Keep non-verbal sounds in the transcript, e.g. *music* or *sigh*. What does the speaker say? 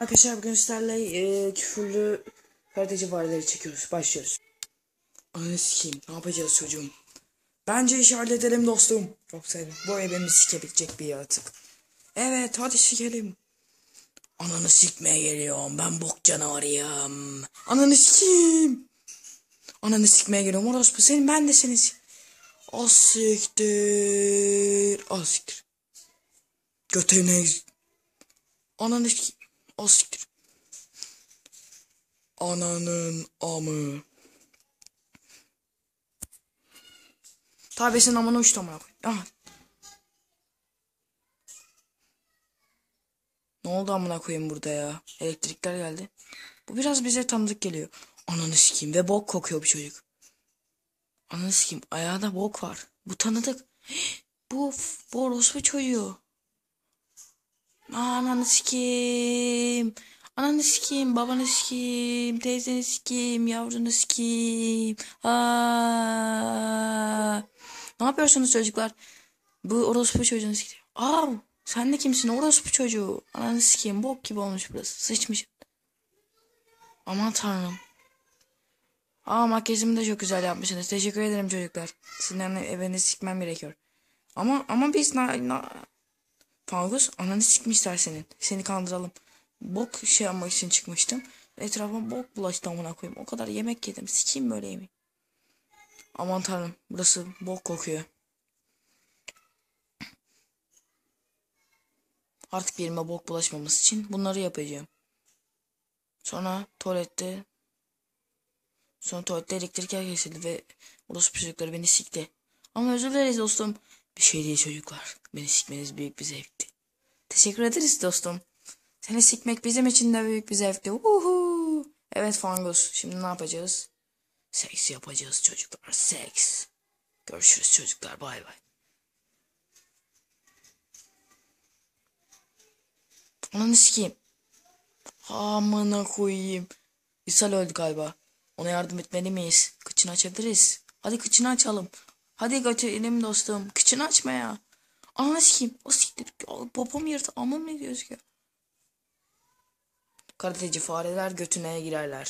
Arkadaşlar bugün sizlerle e, küfürlü karateci fareleri çekiyoruz. Başlıyoruz. Ananı sikeyim. Ne yapacağız çocuğum? Bence işi halledelim dostum. Yoksa bu ev beni sikebilecek bir yaratık. Evet hadi sikelim. Ananı sikmeye geliyorum. Ben bok canavarıyım. Ananı sikeyim. Ananı sikmeye geliyorum. Orospu senin ben de seni Az siktir. Az siktir. Ananı sikeyim. Siktir. Ananın amı. Tabi senin amına uçtu amına koyayım. Aha. Ne oldu amına koyayım burada ya? Elektrikler geldi. Bu biraz bize tanıdık geliyor. Ananı sikeyim ve bok kokuyor bu çocuk. Ananı sikeyim ayağında bok var. Bu tanıdık. *gasps* Bu, bu orospu çocuğu. Ananı sikeyim. Ananı sikeyim, babanı sikeyim, teyzeni sikeyim, yavrunu sikeyim. Aa! Ne yapıyorsunuz çocuklar? Bu orospu çocuğunu sikeyim. Aa! Sen de kimsin orospu çocuğu? Ananı sikeyim, bok gibi olmuş burası. Sıçmış. Aman tanrım. Aa makyajımı da çok güzel yapmışsınız. Teşekkür ederim çocuklar. Sizden evinizi sikmem gerekiyor. Ama ama biz na, na, Fangus ananı sikmişler senin. Seni kandıralım. Bok şey yapmak için çıkmıştım. Etrafıma bok bulaştı amına koyayım. O kadar yemek yedim. Sikeyim böyle yemeği. Aman tanrım. Burası bok kokuyor. Artık yerime bok bulaşmaması için bunları yapacağım. Sonra tuvalette Sonra tuvalette elektrikler kesildi ve orası çocukları beni sikti. Ama özür dileriz dostum. Bir şey değil çocuklar. Beni sikmeniz büyük bir zevkti. Teşekkür ederiz dostum. Seni sikmek bizim için de büyük bir zevkti. Uhu. Evet Fangus. Şimdi ne yapacağız? Seks yapacağız çocuklar. Seks. Görüşürüz çocuklar. Bay bay. Ananı sikeyim. Amına koyayım. İshal öldü galiba. Ona yardım etmeli miyiz? Kıçını açabiliriz. Hadi kıçını açalım. Hadi götürelim dostum. Kıçını açma ya. Ananı sikeyim. O siktir. Popom yırtı. Amım ne gözüküyor? Karateci fareler götüne girerler.